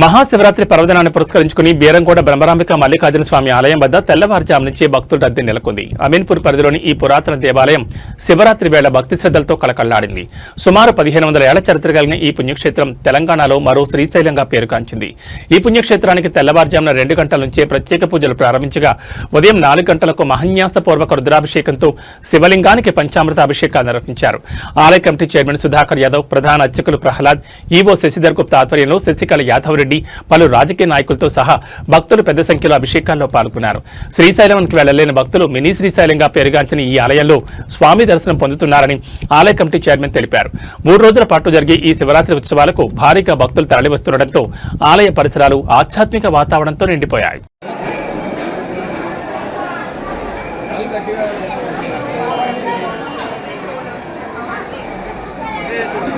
మహాశివరాత్రి పర్వదినాన్ని పురస్కరించుకుని బీరంకోట బ్రహ్మరాంబిక మల్లికార్జున స్వామి ఆలయం వద్ద తెల్లవారుజాము నుంచి భక్తుల రద్దీ నెలకొంది. అమీన్పూర్ పరిధిలోని ఈ పురాతన దేవాలయం శివరాత్రి వేళ భక్తి శ్రద్ధలతో కళకళ్ళాడింది. సుమారు పదిహేను వందల ఏళ్ళ చరిత్ర కలిగిన ఈ పుణ్యక్షేత్రం తెలంగాణలో మరో శ్రీశైలంగా పేరుగాంచింది. ఈ పుణ్యక్షేత్రానికి తెల్లవారుజామున రెండు గంటల నుంచే ప్రత్యేక పూజలు ప్రారంభించగా ఉదయం నాలుగు గంటలకు మహన్యాసపూర్వక రుద్రాభిషేకంతో శివలింగానికి పంచామృత అభిషేకాలు నిర్వహించారు. ఆలయ కమిటీ చైర్మన్ సుధాకర్ యాదవ్ ప్రధాన అర్చకులు ప్రహ్లాద్ ఈవో శశిధర్ గుప్తా ఆధ్వర్యంలో శశికళ యాదవ్ రెడ్డి పలు రాజకీయ నాయకులతో సహా భక్తులు పెద్ద సంఖ్యలో అభిషేకాల్లో పాల్గొన్నారు. శ్రీశైలంకి వెళ్ళలేని భక్తులు మినీ శ్రీశైలంగా పేరుగాంచిన ఈ ఆలయంలో స్వామి దర్శనం పొందుతున్నారని ఆలయ కమిటీ చైర్మన్ తెలిపారు. మూడు రోజుల పాటు జరిగే ఈ శివరాత్రి ఉత్సవాలకు భారీగా భక్తులు తరలివస్తుండటంతో ఆలయ పరిసరాలు ఆధ్యాత్మిక వాతావరణంతో నిండిపోయాయి. రావాలి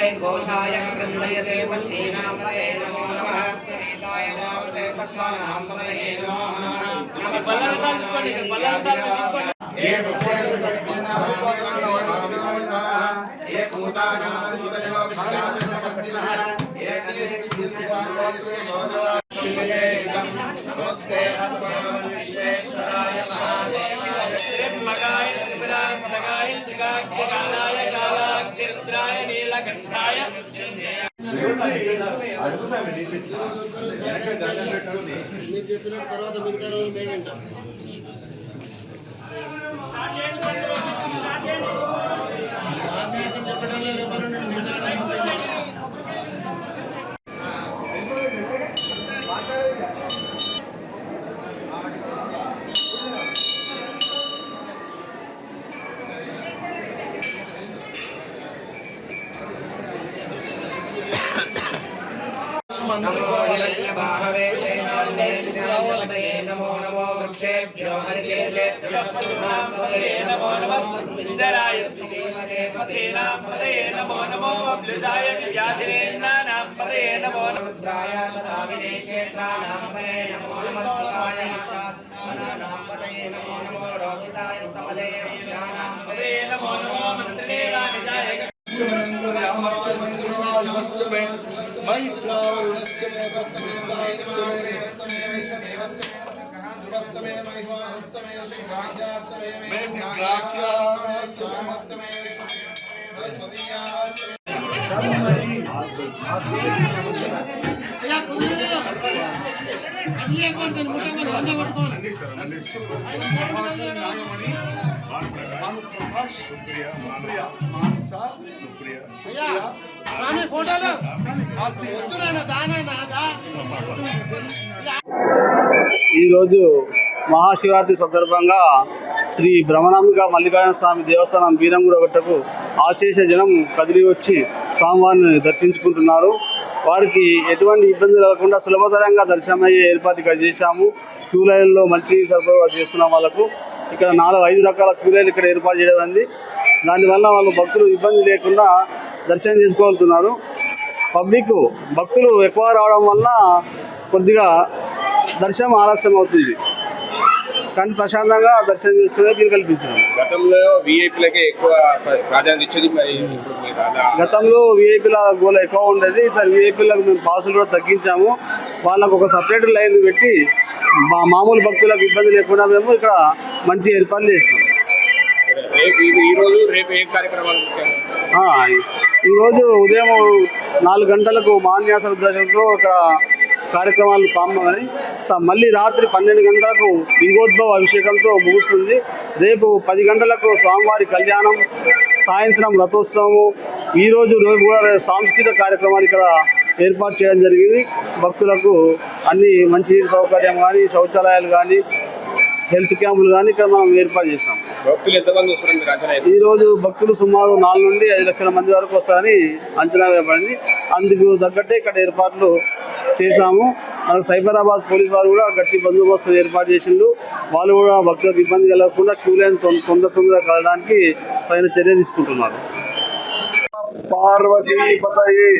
घोषाय वृन्दयते वन्दीनां पदये नमो नमः समेताय नामते सत्त्वानां पदये नमः नमः ये वृक्षेषु ये भूतानां पदयो विश्वासशक्तिनः ये नमस्ते अस्मभ्यं विश्वेश्वराय महादेवाय त्रिम्बकाय त्रिपुरात्मकाय त्रिकाग्निकालाय నీకు చెప్పిన తర్వాత మిగతా రోజు మేము వింటాం ఆత్మీయత చెప్పడం లేదు ఎవరు నేను वृक्षाय नमो नमो वृक्षेभ्यो हरिकेशेभ्यः नमो नमः सुन्दराय विशेषते पतेनां पतये नमो नमो बब्लुजाय व्याधिरेन्नानां पतये नमो रुद्राय तथा विनेक्षेत्राणां पतये नमो नमस्ताय नानां पतये नमो नमो रोहिताय प्रपदये वृक्षाणां पतये नमो नमो मन्त्रिणेवानिजाय रामश्च मन्त्रिणो नमश्च मे मैत्रावरुणश्च मे प्रस्तुस्ताय मे ముట్ట మరి వంద పట్టుకోవాలి. అయ్యా, స్వామి ఫోటోలు వద్దు నాయన, దా స్వామి ఫోటోలు. ఈరోజు మహాశివరాత్రి సందర్భంగా శ్రీ భ్రమణాంబిక మల్లికార్జున స్వామి దేవస్థానం బీరంగూడ గట్టకు ఆశేష జనం కదిలి వచ్చి స్వామివారిని దర్శించుకుంటున్నారు. వారికి ఎటువంటి ఇబ్బంది లేకుండా సులభతరంగా దర్శనమయ్యే ఏర్పాటు చేశాము. క్యూ లైన్లో మంచి సరఫరా చేస్తున్నాం వాళ్ళకు ఇక్కడ నాలుగు ఐదు రకాల క్యూ లైన్లు ఇక్కడ ఏర్పాటు చేయడం అయింది దానివల్ల వాళ్ళు భక్తులు ఇబ్బంది లేకుండా దర్శనం చేసుకోగలుగుతున్నారు పబ్లిక్ భక్తులు ఎక్కువ రావడం వల్ల కొద్దిగా దర్శనం ఆలస్యం అవుతుంది. కానీ ప్రశాంతంగా దర్శనం చేసుకునే వీలు కల్పించారు గతంలో విఐపీలకే ఎక్కువ ప్ర- ప్రాధాన్యత ఇచ్చేది మరి గతంలో విఐపీల గోల ఎక్కువ ఉండేది. ఈసారి విఐపీలకు మేము పాసులు కూడా తగ్గించాము. వాళ్ళకు ఒక సపరేట్ లైన్ పెట్టి మా మామూలు భక్తులకు ఇబ్బంది లేకుండా మేము ఇక్కడ మంచి ఏర్పాట్లు చేస్తున్నాం రేపు ఈ- ఈ రోజు రేపు ఏం కార్యక్రమాలు ఈరోజు ఉదయం నాలుగు గంటలకు మాన్యాస దర్శనంతో ఇక్కడ కార్యక్రమాలు ప్రారంభమని స- మళ్ళీ రాత్రి పన్నెండు గంటలకు లింగోద్భవ అభిషేకంతో ముగుస్తుంది. రేపు పది గంటలకు స్వామివారి కళ్యాణం సాయంత్రం రథోత్సవము. ఈరోజు రోజు రోజు కూడా సాంస్కృతిక కార్యక్రమాలు ఇక్కడ ఏర్పాటు చేయడం జరిగింది. భక్తులకు అన్ని మంచి సౌకర్యం కానీ శౌచాలయాలు కానీ హెల్త్ క్యాంపులు కానీ ఇక్కడ మనం ఏర్పాటు చేస్తాం భక్తులు ఎంతమంది? ఈ రోజు భక్తులు సుమారు నాలుగు నుండి ఐదు లక్షల మంది వరకు వస్తారని అంచనా వేయబడింది. అందుకు తగ్గట్టే ఇక్కడ ఏర్పాట్లు చేశాము. మనకు సైబరాబాద్ పోలీస్ వారు కూడా గట్టి బందోబస్తు ఏర్పాటు చేసిండు వాళ్ళు కూడా భక్తులకు ఇబ్బంది కలగకుండా క్యూ లైన్ తొందర తొందరగా కలగడానికి తగిన చర్య తీసుకుంటున్నారు. పార్వతీ పతయే.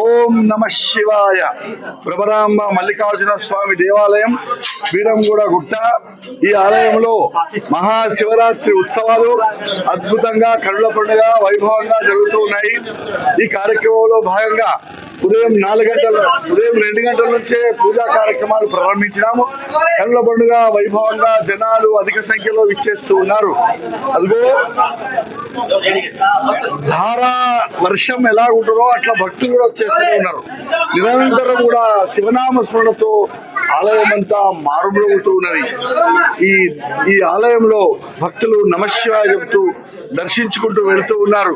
ఓం నమ శివాయ. ప్రభరాంబ మల్లికార్జున స్వామి దేవాలయం వీరంగూడ గుట్ట. ఈ ఆలయంలో మహాశివరాత్రి ఉత్సవాలు అద్భుతంగా కరుల పండుగ వైభవంగా జరుగుతూ ఉన్నాయి. ఈ కార్యక్రమంలో భాగంగా ఉదయం నాలుగు గంటల ఉదయం రెండు గంటల నుంచే పూజా కార్యక్రమాలు ప్రారంభించినాము. కళ్ళ పండుగ వైభవంగా జనాలు అధిక సంఖ్యలో విచ్చేస్తూ ఉన్నారు. అదిగో ధారా వర్షం ఎలా ఉంటుందో అట్లా భక్తులు కూడా వచ్చేస్తూ ఉన్నారు. నిరంతరం కూడా శివనామ స్మరణతో ఆలయం అంతా మారుమ్రోగుతూ ఉన్నది. ఈ ఈ ఆలయంలో భక్తులు నమశివాయ చెబుతూ దర్శించుకుంటూ వెళుతూ ఉన్నారు.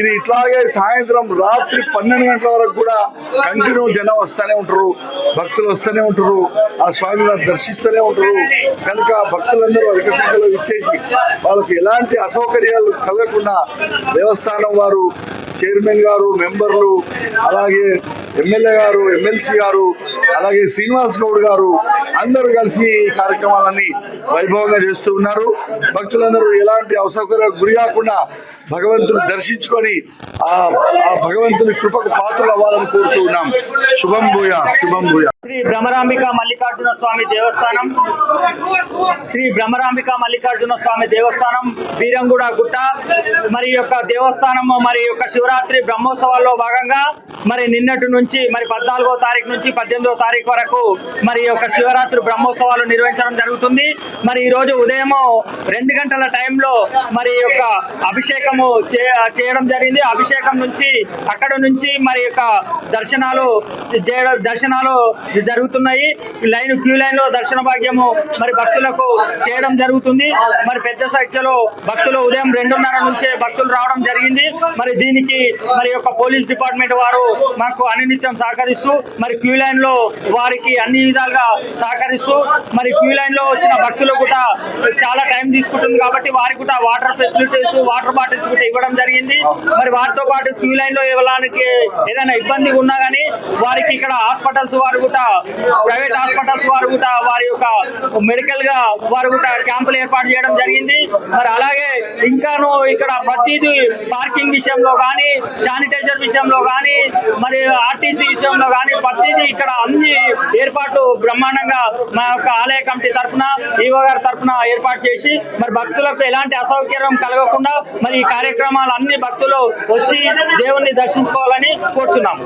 ఇది ఇట్లాగే సాయంత్రం రాత్రి పన్నెండు గంటల వరకు కూడా కంటిన్యూ జనం వస్తూనే ఉంటారు. భక్తులు వస్తూనే ఉంటారు. ఆ స్వామి దర్శిస్తూనే ఉంటారు. కనుక భక్తులందరూ అధిక సంఖ్యలో ఇచ్చేసి వాళ్ళకి ఎలాంటి అసౌకర్యాలు కలగకుండా దేవస్థానం వారు చైర్మన్ గారు మెంబర్లు అలాగే ఎమ్మెల్యే గారు ఎమ్మెల్సీ గారు అలాగే శ్రీనివాస్ గౌడ్ గారు అందరూ కలిసి ఈ కార్యక్రమాలన్నీ వైభవంగా చేస్తూ ఉన్నారు. భక్తులందరూ ఎలాంటి అసౌకర్యాలకు గురి కాకుండా భగవంతుని దర్శించుకొని ఆ ఆ భగవంతుని కృపకు పాత్రలు అవ్వాలని కోరుతూ ఉన్నాం. శుభం భూయ శుభం భూయ. శ్రీ భ్రమరాంబిక మల్లికార్జున స్వామి దేవస్థానం. శ్రీ భ్రమరాంబిక మల్లికార్జున స్వామి దేవస్థానం బీరంగూడ గుట్ట. మరి యొక్క దేవస్థానము మరి యొక్క శివరాత్రి బ్రహ్మోత్సవాల్లో భాగంగా మరి నిన్నటి నుంచి మరి పద్నాలుగో తారీఖు నుంచి పద్దెనిమిదో తారీఖు వరకు మరి యొక్క శివరాత్రి బ్రహ్మోత్సవాలు నిర్వహించడం జరుగుతుంది. మరి ఈ రోజు ఉదయము రెండు గంటల టైంలో మరి యొక్క అభిషేకము చేయడం జరిగింది. అభిషేకం నుంచి అక్కడ నుంచి మరి యొక్క దర్శనాలు చేయడం దర్శనాలు జరుగుతున్నాయి. లైన్ క్యూ లైన్లో దర్శన భాగ్యము మరి భక్తులకు చేయడం జరుగుతుంది. మరి పెద్ద సంఖ్యలో భక్తులు ఉదయం రెండున్నర నుంచే భక్తులు రావడం జరిగింది. మరి దీనికి మరి యొక్క పోలీస్ డిపార్ట్మెంట్ వారు మనకు అనినిత్యం సహకరిస్తూ మరి క్యూ లైన్లో వారికి అన్ని విధాలుగా సహకరిస్తూ మరి క్యూ లైన్లో వచ్చిన భక్తులు కూడా చాలా టైం తీసుకుంటుంది కాబట్టి వారికి కూడా వాటర్ ఫెసిలిటీస్ వాటర్ బాటిల్స్ కూడా ఇవ్వడం జరిగింది. మరి వారితో పాటు క్యూ లైన్లో ఇవ్వడానికి ఏదైనా ఇబ్బంది ఉన్నా గానీ వారికి ఇక్కడ హాస్పిటల్స్ వారు కూడా కూడా ప్రైవేట్ హాస్పిటల్స్ వారు కూడా వారి యొక్క మెడికల్గా వారు కూడా క్యాంపులు ఏర్పాటు చేయడం జరిగింది. మరి అలాగే ఇంకాను ఇక్కడ ప్రతిదీ పార్కింగ్ విషయంలో కానీ శానిటైజర్ విషయంలో కానీ మరి ఆర్టీసీ విషయంలో కానీ ప్రతిదీ ఇక్కడ అన్ని ఏర్పాటు బ్రహ్మాండంగా మా యొక్క ఆలయ కమిటీ తరఫున ఈవో గారి తరఫున ఏర్పాటు చేసి మరి భక్తులకు ఎలాంటి అసౌకర్యం కలగకుండా మరి ఈ కార్యక్రమాలు అన్ని భక్తులు వచ్చి దేవుణ్ణి దర్శించుకోవాలని కోరుతున్నాము